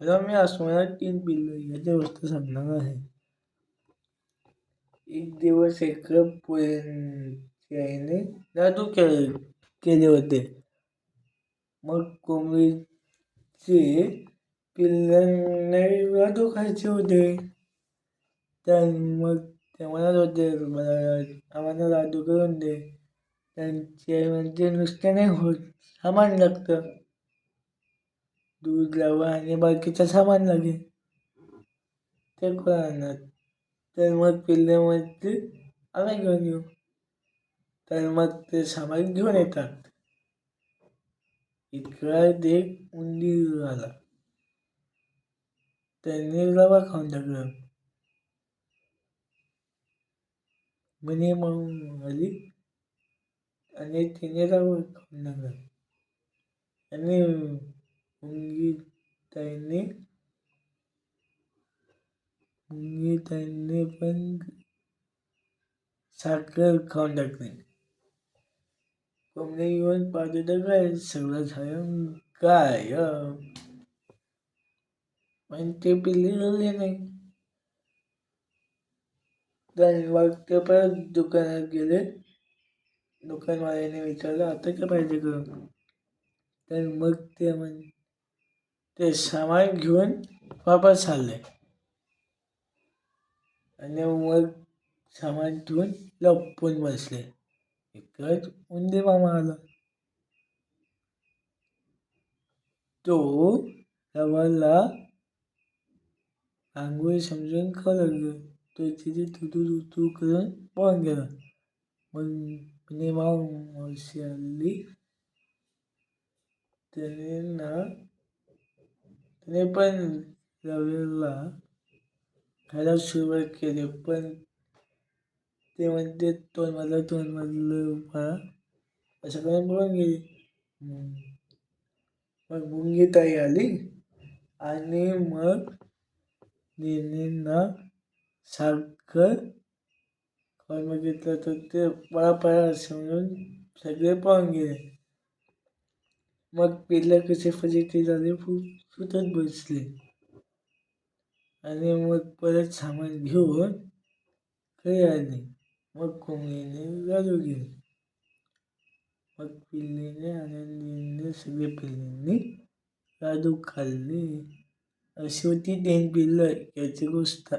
आता मी आसमानात तीन पिल्लं याची गोष्ट सांगणार आहे. एक दिवस एका पोळ्यांच्या आईने जादू केले केले होते. मग कोंबडीचे पिल्लांना जादू खायचे होते. तर मग ते म्हणत होते आम्हाला जादू करून दे. त्यांचे आई नुसते नाही होत. सामान लागतं. दूध लावा आणि बाकीचं सामान लागेल ते कोण आणणार तर मग पिल्ल्यामध्ये आम्ही घेऊन येऊ. तर मग ते सामान घेऊन येतात. इतका एक उंदीर आला. त्याने रवा खाऊन टाकला. म्हणे मग आली आणि तिने रवा खाऊन टाकला. आणि मुंगी ताईने पण साखर खाऊन टाकली कोंबडी येऊन पाहते तर काय सगळं झालं काय पण ते पिल्ली रडले नाही. तर मग ते परत दुकानात गेले. दुकानवाल्याने विचारलं आता काय पाहिजे करून तर मग ते म्हण ते सामान घेऊन वापस आले. आणि मग सामान घेऊन लपून बसले. इकडंच उंदीर मामा आला. तो रवाला आंघोळ समजून खरं तो तिथे तुटू तुटू करून पळून गेला. मग म्हणे मावशी आली. त्याने ना त्याने पण रवीला खायला सुरुवात केली पण ते म्हणते तोंड मारलं तोंड मधलं मला असं करून बघून गेली. मग मुंगी ताई आली आणि मग नेनेंना साखर खाऊन बघितलं तर ते पळा पळा समजून सगळे पाहून गेले. मग पिल्लं कसे फजिती झाले सुतत बसले. आणि मग परत सामान घेऊन घरी आले. मग कोंबडीने जादू केली. मग पिल्लीने आनंदीने सगळे पिल्लांनी लाडू खाल्ली. अशी होती तीन पिल्लं याची गोष्ट.